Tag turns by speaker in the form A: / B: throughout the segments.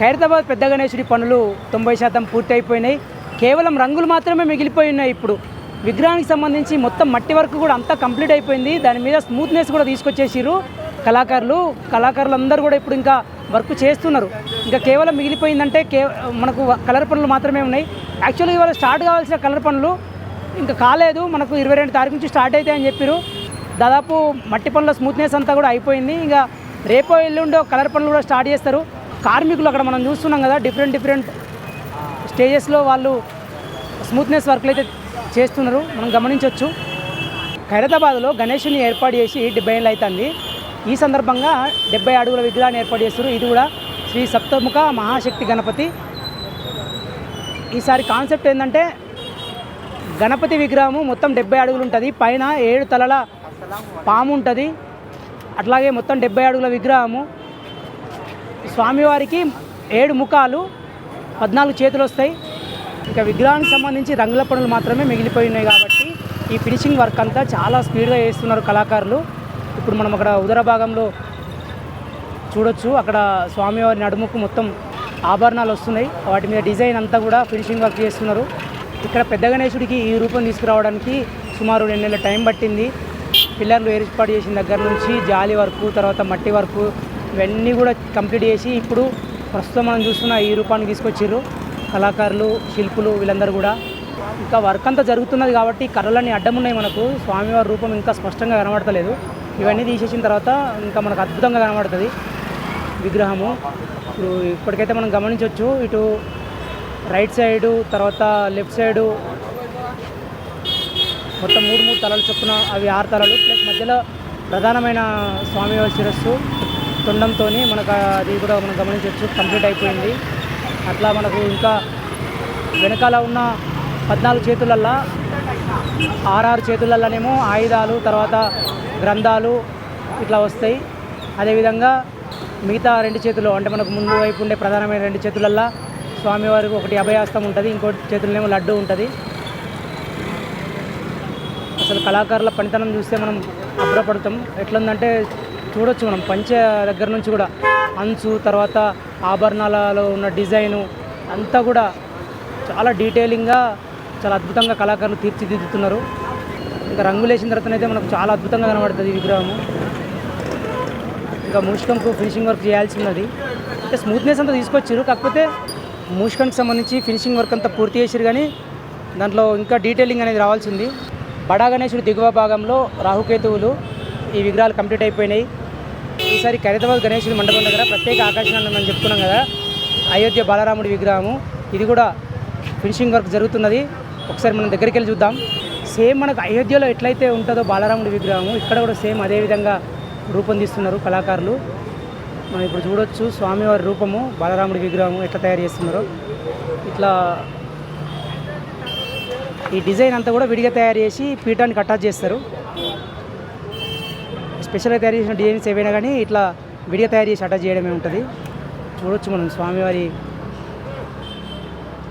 A: ఖైరతాబాద్ పెద్ద గణేశుడి పనులు తొంభై శాతం పూర్తి అయిపోయినాయి కేవలం రంగులు మాత్రమే మిగిలిపోయి ఉన్నాయి ఇప్పుడు. విగ్రహానికి సంబంధించి మొత్తం మట్టి వర్క్ కూడా అంతా కంప్లీట్ అయిపోయింది. దాని మీద స్మూత్నెస్ కూడా తీసుకొచ్చేసిరు కళాకారులు కళాకారులందరూ కూడా ఇప్పుడు ఇంకా వర్క్ చేస్తున్నారు. ఇంకా కేవలం మిగిలిపోయిందంటే కే మనకు కలర్ పనులు మాత్రమే ఉన్నాయి. యాక్చువల్గా ఇవాళ స్టార్ట్ కావాల్సిన కలర్ పనులు ఇంకా కాలేదు. మనకు ఇరవై రెండు తారీఖు నుంచి స్టార్ట్ అవుతాయని చెప్పారు దాదాపు మట్టి పనుల స్మూత్నెస్ అంతా కూడా అయిపోయింది. ఇంకా రేపో ఎల్లుండో కలర్ పనులు కూడా స్టార్ట్ చేస్తారు. కార్మికులు అక్కడ మనం చూస్తున్నాం కదా డిఫరెంట్ డిఫరెంట్ స్టేజెస్లో వాళ్ళు స్మూత్నెస్ వర్క్లు అయితే చేస్తున్నారు. మనం గమనించవచ్చు ఖైరతాబాద్లో గణేషుని ఏర్పాటు చేసి డెబ్బై ఏళ్ళు అవుతుంది ఈ సందర్భంగా డెబ్బై అడుగుల విగ్రహాన్ని ఏర్పాటు చేస్తారు ఇది కూడా శ్రీ సప్తముఖ మహాశక్తి గణపతి. ఈసారి కాన్సెప్ట్ ఏంటంటే గణపతి విగ్రహము మొత్తం డెబ్బై అడుగులు ఉంటుంది. పైన ఏడు తలల పాము ఉంటుంది. అట్లాగే మొత్తం డెబ్బై అడుగుల విగ్రహము. స్వామివారికి ఏడు ముఖాలు పద్నాలుగు చేతులు వస్తాయి. ఇంకా విగ్రహానికి సంబంధించి రంగుల పనులు మాత్రమే మిగిలిపోయినాయి కాబట్టి ఈ ఫినిషింగ్ వర్క్ అంతా చాలా స్పీడ్గా చేస్తున్నారు కళాకారులు. ఇప్పుడు మనం అక్కడ ఉదర భాగంలో చూడొచ్చు. అక్కడ స్వామివారి నడుముకు మొత్తం ఆభరణాలు వస్తున్నాయి. వాటి మీద డిజైన్ అంతా కూడా ఫినిషింగ్ వర్క్ చేస్తున్నారు. ఇక్కడ పెద్ద గణేశుడికి ఈ రూపం తీసుకురావడానికి సుమారు రెండు నెలల టైం పట్టింది. పిల్లర్లు ఏర్పాటు చేసిన దగ్గర నుంచి జాలి వర్క్ తర్వాత మట్టి వర్క్ ఇవన్నీ కూడా కంప్లీట్ చేసి ఇప్పుడు ప్రస్తుతం మనం చూస్తున్న ఈ రూపాన్ని తీసుకొచ్చారు కళాకారులు శిల్పులు వీళ్ళందరూ కూడా. ఇంకా వర్క్ అంతా జరుగుతున్నది కాబట్టి కర్రలన్నీ అడ్డం ఉన్నాయి మనకు. స్వామివారి రూపం ఇంకా స్పష్టంగా కనబడతలేదు. ఇవన్నీ తీసేసిన తర్వాత ఇంకా మనకు అద్భుతంగా కనబడుతుంది విగ్రహము. ఇప్పుడు ఇప్పటికైతే మనం గమనించవచ్చు ఇటు రైట్ సైడు తర్వాత లెఫ్ట్ సైడు మొత్తం మూడు మూడు తలలు చొప్పున అవి ఆరు తలలు ప్లస్ మధ్యలో ప్రధానమైన స్వామివారి శిరస్సు. తొండంతో మనకు అది కూడా మనం గమనించవచ్చు. కంప్లీట్ అయిపోయింది. అట్లా మనకు ఇంకా వెనకాల ఉన్న పద్నాలుగు చేతులల్లా ఆరారు చేతులల్లోనేమో ఆయుధాలు తర్వాత గ్రంథాలు ఇట్లా వస్తాయి. అదేవిధంగా మిగతా రెండు చేతులు అంటే మనకు ముందు వైపు ఉండే ప్రధానమైన రెండు చేతులల్లా స్వామివారికి ఒకటి అభయాస్తం ఉంటుంది ఇంకోటి చేతులనేమో లడ్డు ఉంటుంది. అసలు కళాకారుల పనితనం చూస్తే మనం అభ్రపడతాం ఎట్లుందంటే చూడొచ్చు మనం. పంచ దగ్గర నుంచి కూడా అంచు తర్వాత ఆభరణాలలో ఉన్న డిజైను అంతా కూడా చాలా డీటెయిలింగ్గా చాలా అద్భుతంగా కళాకారులు తీర్చిదిద్దుతున్నారు. ఇంకా రంగులేసిన తర్వాతనైతే మనకు చాలా అద్భుతంగా కనబడుతుంది ఈ విగ్రహము. ఇంకా ముష్కంకు ఫినిషింగ్ వర్క్ చేయాల్సి ఉన్నది అంటే స్మూత్నెస్ అంతా తీసుకొచ్చారు కాకపోతే ముష్కంకి సంబంధించి ఫినిషింగ్ వర్క్ అంతా పూర్తి చేసారు కానీ దాంట్లో ఇంకా డీటెయిలింగ్ అనేది రావాల్సింది. బడా గణేశుడు దిగువ భాగంలో రాహుకేతువులు ఈ విగ్రహాలు కంప్లీట్ అయిపోయినాయి. ఈసారి ఖైరతాబాద్ గణేశుని మండపం దగ్గర ప్రత్యేక ఆకర్షణ మనం చెప్పుకున్నాం కదా. అయోధ్య బాలరాముడి విగ్రహము. ఇది కూడా ఫినిషింగ్ వర్క్ జరుగుతున్నది. ఒకసారి మనం దగ్గరికి వెళ్ళి చూద్దాం. సేమ్ మనకు అయోధ్యలో ఎట్లయితే ఉంటుందో బాలరాముడి విగ్రహము ఇక్కడ కూడా సేమ్ అదే విధంగా రూపొందిస్తున్నారు కళాకారులు. మనం ఇప్పుడు చూడొచ్చు స్వామివారి రూపము బాలరాముడి విగ్రహము ఎట్లా తయారు చేస్తున్నారో. ఇట్లా ఈ డిజైన్ అంతా కూడా విడిగా తయారు చేసి పీఠానికి అటాచ్ చేస్తారు. స్పెషల్గా తయారు చేసిన డిజైన్స్ ఏవైనా కానీ ఇట్లా విడిగా తయారు చేసి అటాచ్ చేయడమే ఉంటుంది. చూడొచ్చు మనం స్వామివారి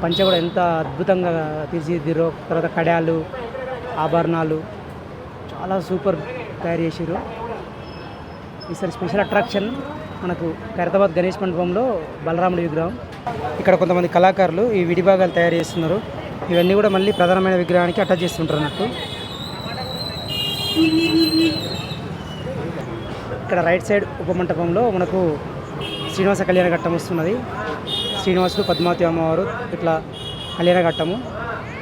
A: పంచ కూడా ఎంత అద్భుతంగా తీర్చిదిద్దిరో తర్వాత కడాలు ఆభరణాలు చాలా సూపర్ తయారు చేసారు ఈసారి స్పెషల్ అట్రాక్షన్ మనకు ఖైరతాబాద్ గణేష్ మండపంలో బలరాముడి విగ్రహం. ఇక్కడ కొంతమంది కళాకారులు ఈ విడిభాగాలు తయారు చేస్తున్నారు. ఇవన్నీ కూడా మళ్ళీ ప్రధానమైన విగ్రహానికి అటాచ్ చేస్తుంటారు అన్నట్టు. ఇక్కడ రైట్ సైడ్ ఉపమంటపంలో మనకు శ్రీనివాస కళ్యాణ ఘట్టం వస్తున్నది. శ్రీనివాసుడు పద్మావతి అమ్మవారు ఇట్లా కళ్యాణ ఘట్టము.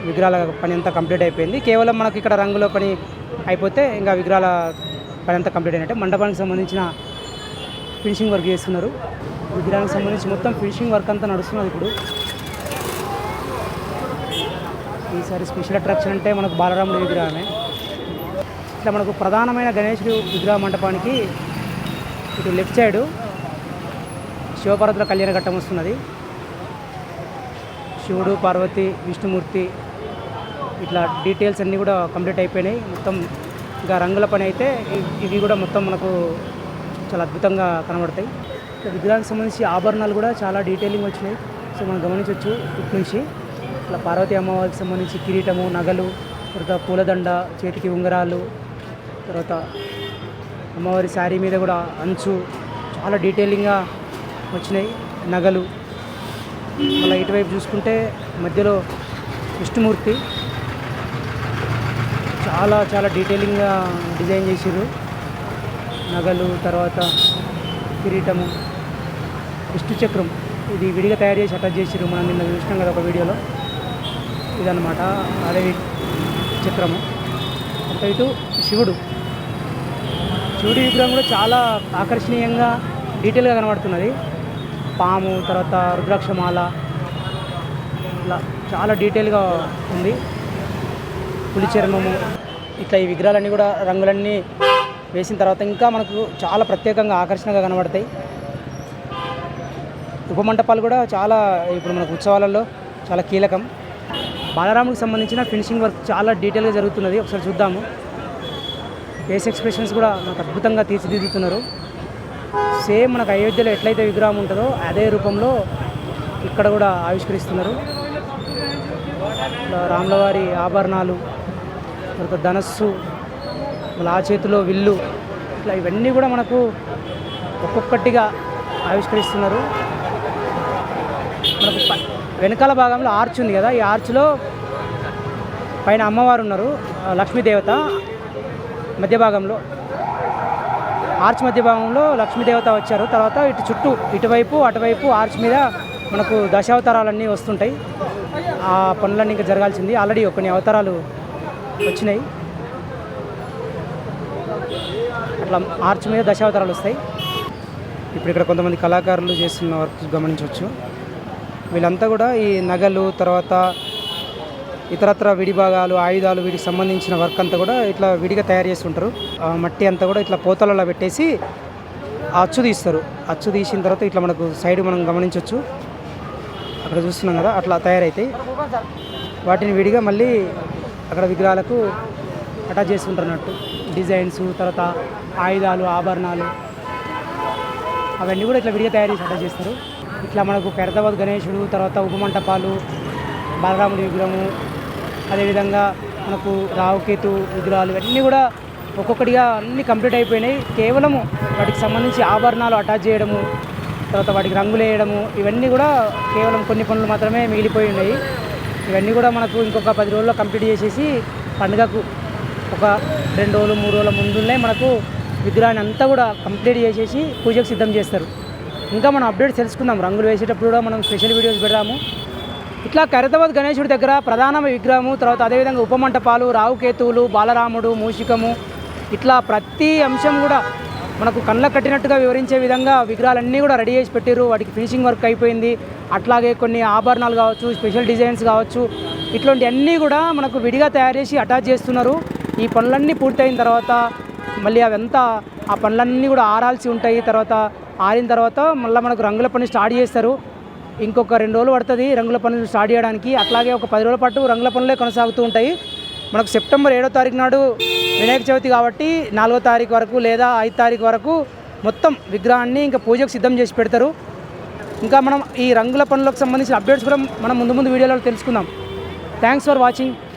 A: విగ్రహాల పని అంతా కంప్లీట్ అయిపోయింది. కేవలం మనకి ఇక్కడ రంగుల పని అయిపోతే ఇంకా విగ్రహాల పని అంతా కంప్లీట్ అయినట్టే. మండపానికి సంబంధించిన ఫినిషింగ్ వర్క్ చేస్తున్నారు. విగ్రహానికి సంబంధించి మొత్తం ఫినిషింగ్ వర్క్ అంతా నడుస్తున్నది ఇప్పుడు. ఈసారి స్పెషల్ అట్రాక్షన్ అంటే మనకు బాలరాముడి విగ్రహమే. ఇట్లా మనకు ప్రధానమైన గణేశుడు విగ్రహ మండపానికి ఇటు లెఫ్ట్ సైడు శివపార్వతుల కళ్యాణ ఘట్టం వస్తున్నది. శివుడు పార్వతి విష్ణుమూర్తి ఇట్లా డీటెయిల్స్ అన్నీ కూడా కంప్లీట్ అయిపోయినాయి. మొత్తం ఇంకా రంగుల పని అయితే ఇవి కూడా మొత్తం మనకు చాలా అద్భుతంగా కనబడతాయి. విగ్రహానికి సంబంధించి ఆభరణాలు కూడా చాలా డీటెయిలింగ్ వచ్చినాయి. సో మనం గమనించవచ్చు ఇటు నుంచి. ఇట్లా పార్వతి అమ్మవారికి సంబంధించి కిరీటము నగలు తర్వాత పూలదండ చేతికి ఉంగరాలు తర్వాత అమ్మవారి శారీ మీద కూడా అంచు చాలా డీటెయిలింగ్గా వచ్చినాయి నగలు. మళ్ళీ ఇటువైపు చూసుకుంటే మధ్యలో విష్ణుమూర్తి. చాలా చాలా డీటెయిలింగ్గా డిజైన్ చేసిర్రు. నగలు తర్వాత కిరీటము విష్ణు చక్రం. ఇది విడిగా తయారు చేసి అటాచ్ చేసిర్రు మనం నిన్న చూసినాం కదా ఒక వీడియోలో. ఇదన్నమాట అదే చక్రము. ఒక ఇటు శివుడు. శివుడి విగ్రహం కూడా చాలా ఆకర్షణీయంగా డీటెయిల్గా కనబడుతున్నది. పాము తర్వాత రుద్రాక్షమాల ఇలా చాలా డీటెయిల్గా ఉంది. పులి చర్మము ఇట్లా ఈ విగ్రహాలన్నీ కూడా రంగులన్నీ వేసిన తర్వాత ఇంకా మనకు చాలా ప్రత్యేకంగా ఆకర్షణగా కనబడతాయి. ఉపమంటపాలు కూడా చాలా ఇప్పుడు మనకు ఉత్సవాలలో చాలా కీలకం. బాలరాముకి సంబంధించిన ఫినిషింగ్ వర్క్ చాలా డీటెయిల్గా జరుగుతున్నది. ఒకసారి చూద్దాము. ఫేస్ ఎక్స్ప్రెషన్స్ కూడా మనకు అద్భుతంగా తీర్చిదిద్దుతున్నారు. సేమ్ మనకు అయోధ్యలో ఎట్లయితే విగ్రహం ఉంటుందో అదే రూపంలో ఇక్కడ కూడా ఆవిష్కరిస్తున్నారు. ఇట్లా రాములవారి ఆభరణాలు తర్వాత ధనస్సు మళ్ళీ ఆ చేతిలో విల్లు ఇట్లా ఇవన్నీ కూడా మనకు ఒక్కొక్కటిగా ఆవిష్కరిస్తున్నారు. మనకు వెనకాల భాగంలో ఆర్చ్ ఉంది కదా ఈ ఆర్చ్లో పైన అమ్మవారు ఉన్నారు లక్ష్మీదేవత. మధ్య భాగంలో ఆర్చ్ మధ్య భాగంలో లక్ష్మీదేవత వచ్చారు. తర్వాత ఇటు చుట్టూ ఇటువైపు అటువైపు ఆర్చ్ మీద మనకు దశావతారాలన్నీ వస్తుంటాయి. ఆ పనులన్నీ ఇంకా జరగాల్సింది. ఆల్రెడీ కొన్ని అవతారాలు వచ్చినాయి. అట్లా ఆర్చ్ మీద దశావతారాలు వస్తాయి. ఇప్పుడు ఇక్కడ కొంతమంది కళాకారులు చేస్తున్న వర్క్ గమనించవచ్చు. వీళ్ళంతా కూడా ఈ నగలు తర్వాత ఇతరత్ర విడిభాగాలు ఆయుధాలు వీటికి సంబంధించిన వర్క్ అంతా కూడా ఇట్లా విడిగా తయారు చేసి ఆ మట్టి అంతా కూడా ఇట్లా పోతలలో పెట్టేసి అచ్చు తీస్తారు. అచ్చు తీసిన తర్వాత ఇట్లా మనకు సైడ్ మనం గమనించవచ్చు అక్కడ చూస్తున్నాం కదా అట్లా తయారైతాయి. వాటిని విడిగా మళ్ళీ అక్కడ విగ్రహాలకు అటాచ్ చేసుకుంటున్నట్టు. డిజైన్స్ తర్వాత ఆయుధాలు ఆభరణాలు అవన్నీ కూడా ఇట్లా విడిగా తయారు చేసి అటాచ్ చేస్తారు. ఇట్లా మనకు పెరదవద్ గణేశుడు తర్వాత ఉపమంటపాలు బలరాముడి విగ్రహము అదేవిధంగా మనకు రావుకేతు విగ్రహాలు ఇవన్నీ కూడా ఒక్కొక్కటిగా అన్నీ కంప్లీట్ అయిపోయినాయి. కేవలము వాటికి సంబంధించి ఆభరణాలు అటాచ్ చేయడము తర్వాత వాటికి రంగులు వేయడము ఇవన్నీ కూడా కేవలం కొన్ని పనులు మాత్రమే మిగిలిపోయి ఉన్నాయి. ఇవన్నీ కూడా మనకు ఇంకొక పది రోజుల్లో కంప్లీట్ చేసేసి పండుగకు ఒక రెండు రోజులు మూడు రోజుల ముందునే మనకు విగ్రహాన్ని అంతా కూడా కంప్లీట్ చేసేసి పూజకు సిద్ధం చేస్తారు. ఇంకా మనం అప్డేట్స్ తెలుసుకుందాం. రంగులు వేసేటప్పుడు కూడా మనం స్పెషల్ వీడియోస్ పెడదాము. ఇట్లా ఖైరతాబాద్ గణేశుడి దగ్గర ప్రధాన విగ్రహము తర్వాత అదేవిధంగా ఉపమంటపాలు రావుకేతువులు బాలరాముడు మూషికము. ఇట్లా ప్రతి అంశం కూడా మనకు కళ్ళ కట్టినట్టుగా వివరించే విధంగా విగ్రహాలన్నీ కూడా రెడీ చేసి పెట్టారు వాటికి ఫినిషింగ్ వర్క్ అయిపోయింది. అట్లాగే కొన్ని ఆభరణాలు కావచ్చు స్పెషల్ డిజైన్స్ కావచ్చు ఇట్లాంటి అన్నీ కూడా మనకు విడిగా తయారు చేసి అటాచ్ చేస్తున్నారు. ఈ పనులన్నీ పూర్తయిన తర్వాత మళ్ళీ అవంతా ఆ పనులన్నీ కూడా ఆరాల్సి ఉంటాయి. తర్వాత ఆరిన తర్వాత మళ్ళీ మనకు రంగుల పని స్టార్ట్ చేస్తారు. ఇంకొక రెండు రోజులు పడుతుంది రంగుల పనులు స్టార్ట్ చేయడానికి. అట్లాగే ఒక పది రోజుల పాటు రంగుల పనులే కొనసాగుతూ ఉంటాయి. మనకు సెప్టెంబర్ ఏడో తారీఖు నాడు వినాయక చవితి కాబట్టి నాలుగో తారీఖు వరకు లేదా ఐదు తారీఖు వరకు మొత్తం విగ్రహాన్ని ఇంకా పూజకు సిద్ధం చేసి పెడతారు. ఇంకా మనం ఈ రంగుల పనులకు సంబంధించిన అప్డేట్స్ కూడా మనం ముందు ముందు వీడియోలో తెలుసుకుందాం. Thanks for watching